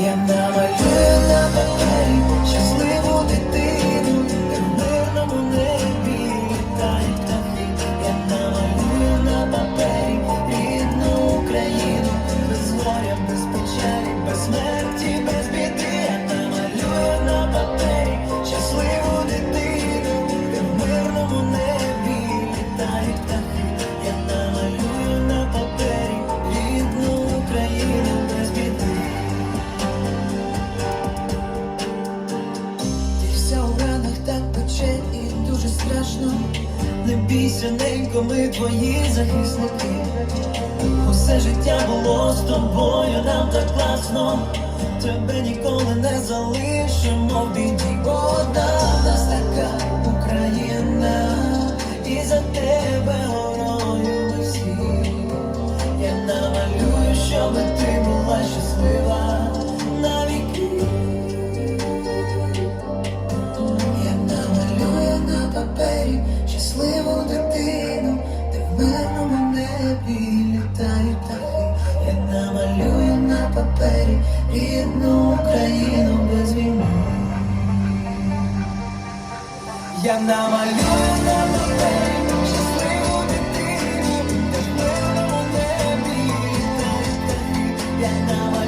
Я намалюю на папері щасливу дитину, в мирному небі птахи. Я намалюю на папері рідну Україну, без горя, без печалі, без смерті, без біди. Я намалюю на папері щасливу дитину, в мирному небі птахи. Бійся, ненько, ми твої захисники. Усе життя було з тобою, нам так класно. Тебе ніколи не залишимо в біді. Одна нас така Україна, і за тебе горою ми всі. Я намалюю, щоб мирному небі літають птахи Він намалює на папері рідну Україну без війни. Я намалюю на папері щасливу дитину, де в мирному небі літають птахи Я намалюю